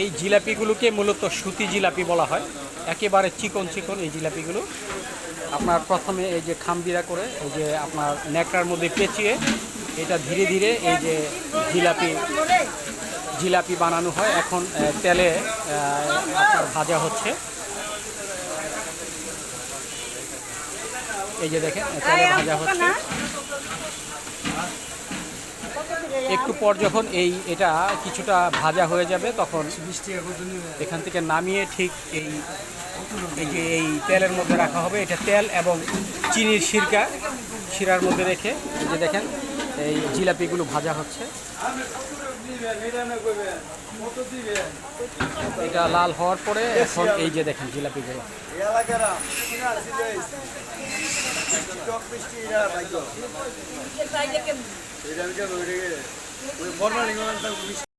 এই জিলাপিগুলোকে মূলত সুতি জিলাপি বলা হয়। একেবারে চিকন চিকন এই জিলাপিগুলো। আপনার প্রথমে এই যে খামদিরা করে, এই যে আপনার ন্যাকড়ার মধ্যে পেঁচিয়ে, এটা ধীরে ধীরে এই যে জিলাপি জিলাপি বানানো হয়। এখন তেলে আপনার ভাজা হচ্ছে। এই যে দেখেন, তেলে ভাজা হচ্ছে। একটু পর যখন এই এটা কিছুটা ভাজা হয়ে যাবে, তখন এখান থেকে নামিয়ে ঠিক এই এই যে এই তেলের মধ্যে রাখা হবে। এটা তেল এবং চিনির সিরকা, শিরার মধ্যে রেখে যে দেখেন, এই জিলাপিগুলো ভাজা হচ্ছে। এটা লাল হওয়ার পরে এখন এই যে দেখেন জিলাপিগুলো। টক মিষ্টি এরা ভাগ্য এটা আমি কেন ওই মিষ্টি